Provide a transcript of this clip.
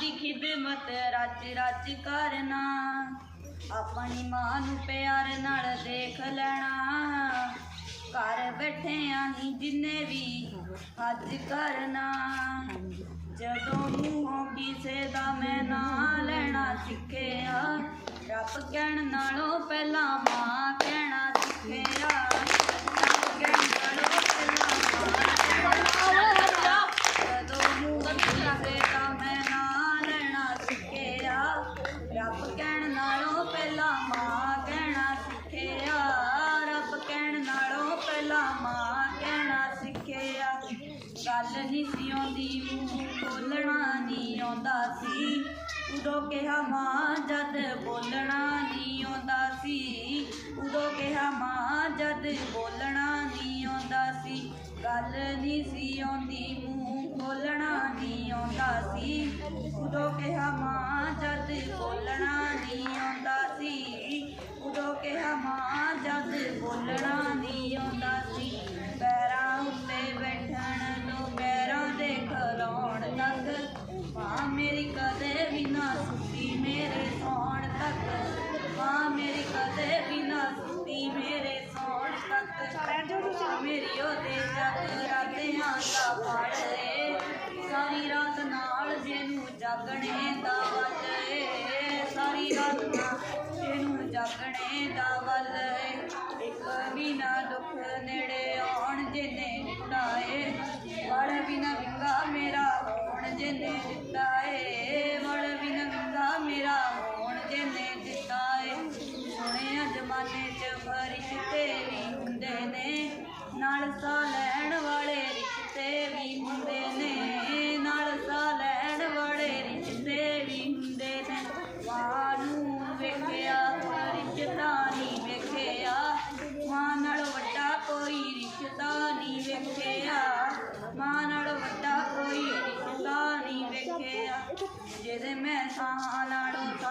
ਦੀ ਖਿਦਮਤ ਰੱਜ ਰੱਜ ਕਰਨਾ। ਆਪਣੀ ਮਾਂ ਨੂੰ ਪਿਆਰ ਨਾਲ ਦੇਖ ਲੈਣਾ। ਘਰ ਬੈਠਿਆਂ ਹੀ ਜਿੰਨੇ ਵੀ ਹੱਜ ਕਰਨਾ। ਜਦੋਂ ਮੂੰਹੋਂ ਕਿਸੇ ਦਾ ਮੈਂ ਨਾਂ ਲੈਣਾ ਸਿੱਖਿਆ, ਰੱਬ ਕਹਿਣ ਨਾਲੋਂ ਪਹਿਲਾਂ ਮਾਂ ਕਹਿਣਾ ਸਿੱਖਿਆ। ਗੱਲ ਨਹੀਂ ਸੀ ਆਉਂਦੀ, ਮੂੰਹ ਬੋਲਣਾ ਨਹੀਂ ਆਉਂਦਾ ਸੀ। ਉਦੋਂ ਕਿਹਾ, ਮਾਂ, ਜਦ ਬੋਲਣਾ ਨਹੀਂ ਆਉਂਦਾ ਸੀ। ਉਦੋਂ ਕਿਹਾ, ਮਾਂ, ਜਦ ਬੋਲਣਾ ਨਹੀਂ ਆਉਂਦਾ ਸੀ। ਗੱਲ ਨਹੀਂ ਸੀ ਆਉਂਦੀ, ਮੂੰਹ ਬੋਲਣਾ ਨਹੀਂ ਆਉਂਦਾ ਸੀ। ਉਦੋਂ ਕਿਹਾ, ਮਾਂ, ਜਦ ਬੋਲਣਾ ਮੇਰੇ ਸੌਣ ਤੱਕ, ਮਾਂ ਮੇਰੀ ਕਦੇ ਵੀ ਨਾ ਸੁੱਤੀ ਮੇਰੇ ਸੌਣ ਤੱਕ। ਮਾਂ ਮੇਰੀ ਉਹਦੇ ਜਗਰਾਤਿਆਂ ਦਾ ਫੜ ਸਾਰੀ ਰਾਤ ਨਾਲ ਜਿਹਨੂੰ ਜਾਗਣੇ ਦਾ ਵੱਲ ਸਾਰੀ ਰਾਤ ਨਾਲ ਜਿਹਨੂੰ ਜਾਗਣੇ ਦਾ ਵੱਲ ਏ। ਇੱਕ ਵੀ ਨਾ ਦੁੱਖ ਨਾਲ ਸਾਹ ਲੈਣ ਵਾਲੇ ਰਿਸ਼ਤੇ ਵੀ ਹੁੰਦੇ ਨੇ। ਨਾਲ ਸਾਹ ਲੈਣ ਵਾਲੇ ਰਿਸ਼ਤੇ ਵੀ ਹੁੰਦੇ ਨੇ। ਮਾਂ ਨੂੰ ਵੇਖਿਆ ਰਿਸ਼ਤਾ ਨਹੀਂ ਵੇਖਿਆ। ਮਾਂ ਨਾਲ ਵੱਡਾ ਕੋਈ ਰਿਸ਼ਤਾ ਨਹੀਂ ਵੇਖਿਆ। ਮਾਂ ਨਾਲ ਵੱਡਾ ਕੋਈ ਰਿਸ਼ਤਾ ਨਹੀਂ ਵੇਖਿਆ। ਜਿਹਦੇ ਮੈਂ ਸਾਹ ਨਾਲੋਂ